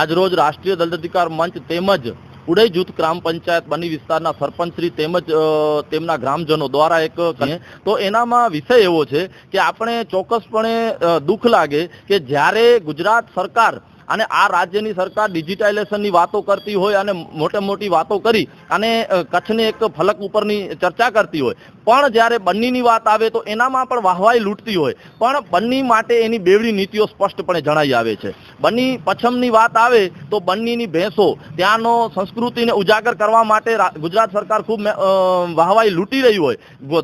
આજરોજ રાષ્ટ્રીય દલિત અધિકાર મંચ તેમજ ઉડઈ જૂથ ગ્રામ પંચાયત બની વિસ્તારના સરપંચશ્રી તેમજ તેમના ગ્રામજનો દ્વારા એક તો એનામાં વિષય એવો છે કે આપણે ચોક્કસપણે દુઃખ લાગે કે જ્યારે ગુજરાત સરકાર અને આ રાજ્યની સરકાર ડિજિટાઇલેશનની વાતો કરતી હોય અને મોટે મોટી વાતો કરી અને કચ્છને એક ફલક ઉપરની ચર્ચા કરતી હોય. પણ જ્યારે બંનીની વાત આવે તો એનામાં પણ વાહવાઈ લૂંટતી હોય. પણ બંની માટે એની બેવડી નીતિઓ સ્પષ્ટપણે જણાઈ આવે છે. બંની પછમની વાત આવે તો બંનીની ભેંસો ત્યાંનો સંસ્કૃતિને ઉજાગર કરવા માટે ગુજરાત સરકાર ખૂબ વાહવાઈ લૂંટી રહી હોય.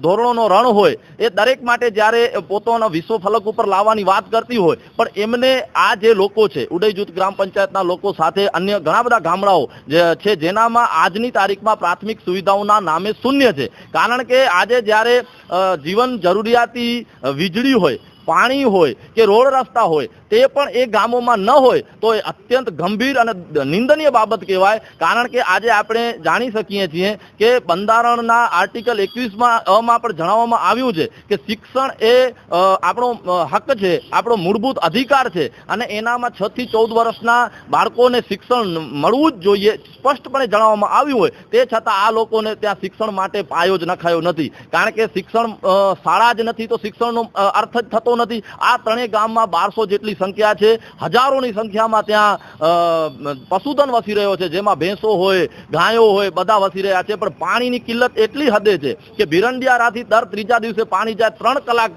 ધોરણોનો રણ હોય. એ દરેક માટે જ્યારે પોતાના વિશ્વ ફલક ઉપર લાવવાની વાત કરતી હોય, પણ એમને આ જે લોકો છે ઉદય જૂથ ગ્રામ પંચાયતના લોકો સાથે અન્ય ઘણા બધા ગામડાઓ છે, જેનામાં આજની તારીખમાં પ્રાથમિક સુવિધાઓના નામે શૂન્ય છે. કારણ કે આજે જ્યારે જીવન જરૂરિયાતી વીજળી હોય પાણી હોય કે રોડ રસ્તા હોય, તે પણ એ ગામોમાં ન હોય, તો એ અત્યંત ગંભીર અને નિંદનીય બાબત કહેવાય. કારણ કે આજે આપણે જાણી શકીએ છીએ કે બંધારણના આર્ટિકલ એકવીસમાં, અમાં પણ જણાવવામાં આવ્યું છે કે શિક્ષણ એ આપણો હક છે, આપણો મૂળભૂત અધિકાર છે. અને એનામાં છ થી ચૌદ વર્ષના બાળકોને શિક્ષણ મળવું જ જોઈએ, સ્પષ્ટપણે જણાવવામાં આવ્યું હોય. તે છતાં આ લોકોને ત્યાં શિક્ષણ માટે પાયો જ નખાયો નથી. કારણ કે શિક્ષણ શાળા જ નથી, તો શિક્ષણનો અર્થ જ થતો નથી. આ ત્રણેય ગામમાં બારસો જેટલી સંખ્યા છે. હજારોની સંખ્યામાં ત્યાં પશુધન વસી રહ્યો છે. જેમાં ભેંસો હોય, ગાયો હોય, બધા વસી રહ્યા છે. પણ પાણીની કિલ્લત એટલી હદે છે કે ભીરંડિયારાથી દર ત્રીજા દિવસે પાણી જાય ત્રણ કલાક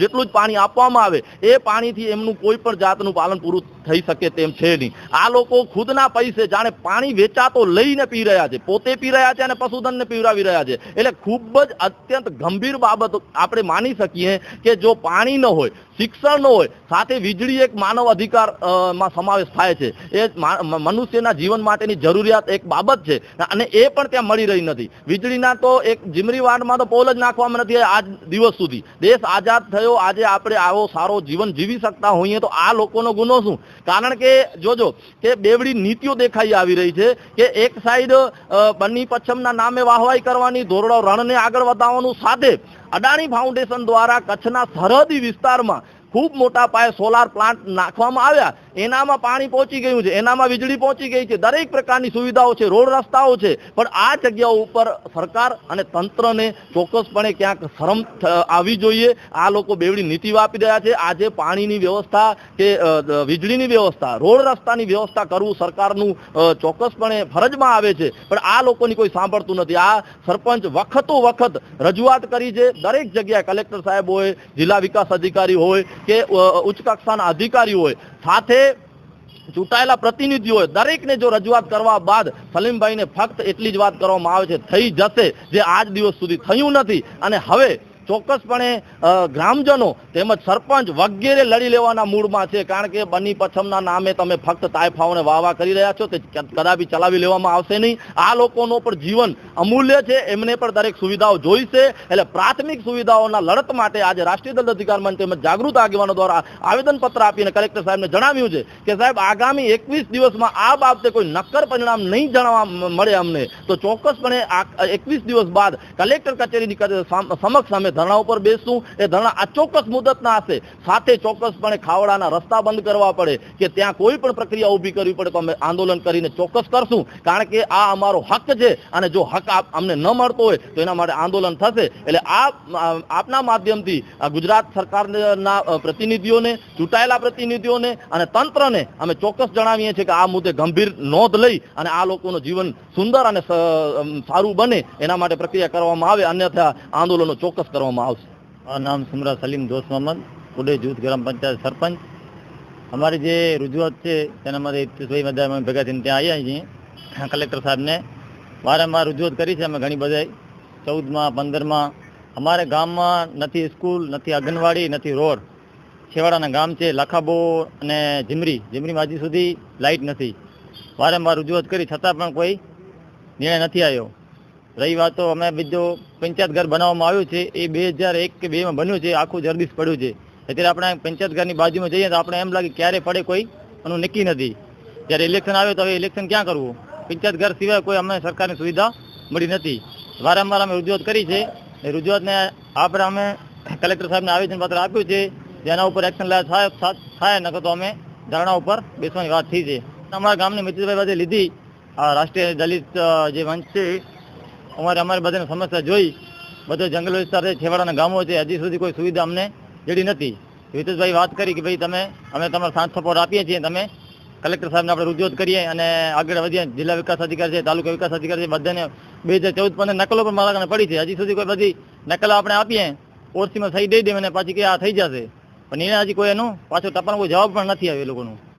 જેટલું જ પાણી આપવામાં આવે. એ પાણીથી એમનું કોઈ પણ જાતનું પાલન પૂરું થઈ શકે તેમ છે નહીં. આ લોકો ખુદના પૈસે જાણે પાણી વેચાતો લઈને પી રહ્યા છે. પોતે પી રહ્યા છે અને પશુધનને પીવડાવી રહ્યા છે. એટલે ખૂબ જ અત્યંત ગંભીર બાબત આપણે માની શકીએ કે જો પાણી ન હોય, શિક્ષણ ન હોય, સાથે વીજળી એક માનવ અધિકારમાં સમાવેશ થાય છે. એ મનુષ્યના જીવન માટેની જરૂરિયાત એક બાબત છે અને એ પણ ત્યાં મળી રહી નથી. વીજળીના તો એક જીમરી વાર્ડમાં તો પોલ જ નાખવામાં નથી આજ દિવસ સુધી. દેશ આઝાદ થયો, આજે આપણે આવો સારો જીવન જીવી શકતા હોઈએ તો આ લોકોનો ગુનો શું? કારણ કે, જોજો, કે બેવડી નીતિઓ દેખાઈ આવી રહી છે કે એક સાઈડ બન્ની પચ્છમના નામે વાહવાઈ કરવાની ધોરડો રણને આગળ વધાવવાનું સાથે અદાણી ફાઉન્ડેશન દ્વારા કચ્છના સરહદી વિસ્તારમાં ખૂબ મોટા પાયે સોલાર પ્લાન્ટ નાખવામાં આવ્યા. એનામાં પાણી પહોંચી ગયું છે, એનામાં વીજળી પહોંચી ગઈ છે, દરેક પ્રકારની સુવિધાઓ છે, રોડ રસ્તાઓ છે, પણ આ જગ્યાઓ ઉપર સરકાર અને તંત્રને ચોક્કસપણે ક્યાંક શરમ આવી જોઈએ. આ લોકો બેવડી નીતિ વાપરી રહ્યા છે. આજે પાણીની વ્યવસ્થા કે વીજળીની વ્યવસ્થા, રોડ રસ્તાની વ્યવસ્થા કરવું સરકારનું ચોક્કસપણે ફરજમાં આવે છે, પણ આ લોકોની કોઈ સાંભળતું નથી. આ સરપંચ વખતો વખત રજૂઆત કરી છે. દરેક જગ્યાએ કલેક્ટર સાહેબ હોય, જિલ્લા વિકાસ અધિકારી હોય કે ઉચ્ચ કક્ષાના અધિકારી હોય, સાથે ચૂંટાયેલા પ્રતિનિધિઓએ દરેકને જો રજૂઆત કરવા બાદ સલીમભાઈને ફક્ત એટલી જ વાત કરવામાં આવે છે, થઈ જશે, જે આજ દિવસ સુધી થયું નથી. અને હવે ચોક્કસપણે ગ્રામજનો તેમજ સરપંચ વગેરે લડી લેવાના મૂડમાં છે. કારણ કે બની પછમના નામે તમે ફક્ત તાયફાઓને વાહવા કરી રહ્યા છો તે કદાપી ચલાવી લેવામાં આવશે નહીં. આ લોકોનો પણ જીવન અમૂલ્ય છે. એમને પણ દરેક સુવિધાઓ જોઈશે. એટલે પ્રાથમિક સુવિધાઓના લડત માટે આજે રાષ્ટ્રીય દળ અધિકાર મંચ તેમજ જાગૃત આગેવાનો દ્વારા આવેદનપત્ર આપીને કલેક્ટર સાહેબને જણાવ્યું છે કે, સાહેબ, આગામી એકવીસ દિવસમાં આ બાબતે કોઈ નક્કર પરિણામ નહીં જાણવા મળે અમને. તો ચોક્કસપણે આ, એકવીસ દિવસ બાદ કલેક્ટર કચેરીની સમક્ષ અમે ધરણા ઉપર બેસશું એ ધરણા અચોક્કસ મુદતના હશે. સાથે ચોક્કસપણે ખાવડાના રસ્તા બંધ કરવા પડે કે ત્યાં કોઈ પણ પ્રક્રિયા ઊભી કરવી પડે તો અમે આંદોલન કરીને ચોક્કસ કરશું. કારણ કે આ અમારો હક છે અને જો હક અમને ન મળતો હોય તો એના માટે આંદોલન થશે. એટલે આ, આ- આપના માધ્યમથી ગુજરાત સરકારના પ્રતિનિધિઓને, ચૂંટાયેલા પ્રતિનિધિઓને અને તંત્રને અમે ચોક્કસ જણાવીએ છીએ કે આ મુદ્દે ગંભીર નોંધ લઈ અને આ લોકોનું જીવન સુંદર અને સારું બને એના માટે પ્રક્રિયા કરવામાં આવે. અન્યથા આંદોલનો ચોક્કસ કરવામાં આવશે. આ નામ સુમરા સલીમ દોસ્ત મોહમ્મદ, ઉડે જૂથ ગ્રામ પંચાયત સરપંચ. અમારી જે રજૂઆત છે, તેના માટે ઇતિસભાઈ બધા ભેગા થઈને ત્યાં આવ્યા છીએ. કલેક્ટર સાહેબને વારંવાર રજૂઆત કરી છે, અમે ઘણી બધા ચૌદમાં, પંદરમાં, અમારે ગામમાં નથી સ્કૂલ, નથી આંગણવાડી, નથી રોડ. છેવાડાના ગામ છે, લખાબો અને જીમરી. જીમરીમાં હજી સુધી લાઇટ નથી. વારંવાર રજૂઆત કરી, છતાં પણ કોઈ નિર્ણય નથી આવ્યો. રહી વાત તો અમે બીજો પંચાયત ઘર બનાવવામાં આવ્યું છે. એ બે હજાર એક કે બેમાં બન્યું છે, આખું જરદીશ પડ્યું છે. અત્યારે આપણે પંચાયત ઘરની બાજુમાં જઈએ તો આપણે એમ લાગે ક્યારે પડે કોઈ, એનું નક્કી નથી. જ્યારે ઇલેક્શન આવે તો હવે ઇલેક્શન ક્યાં કરવું? પંચાયત ઘર સિવાય કોઈ અમને સરકારની સુવિધા મળી નથી. વારંવાર અમે રજૂઆત કરી છે. એ રજૂઆતને આપણે અમે કલેક્ટર સાહેબને આવેદનપત્ર આપ્યું છે. જેના ઉપર એક્શન લેવા થાય નકર તો અમે ધરણા ઉપર બેસવાની વાત થઈ છે. અમારા ગામની મિત્રભાઈ પાસે લીધી રાષ્ટ્રીય દલિત જે મંચ છે અમારે અમારે બધાની સમસ્યા જોઈ બધો જંગલ વિસ્તાર છે, છેવાડાના ગામો છે, હજી સુધી કોઈ સુવિધા અમને જડી નથી. હિતેશભાઈ વાત કરી કે ભાઈ તમે, અમે તમારો સાથ સપોર્ટ આપીએ છીએ, તમે કલેક્ટર સાહેબને આપણે રજૂઆત કરીએ અને આગળ વધીએ. જિલ્લા વિકાસ અધિકારી છે, તાલુકા વિકાસ અધિકારી છે, બધાને બે હજાર ચૌદ પંદર નકલો પણ મારા કારણે પડી છે. હજી સુધી કોઈ બધી નકલ આપણે આપીએ, ઓરસીમાં સહી દઈ દે અને પાછી કે આ થઈ જશે. પણ એને હજી કોઈ એનું પાછો ટપાનો કોઈ જવાબ પણ નથી આવ્યો એ લોકોનું.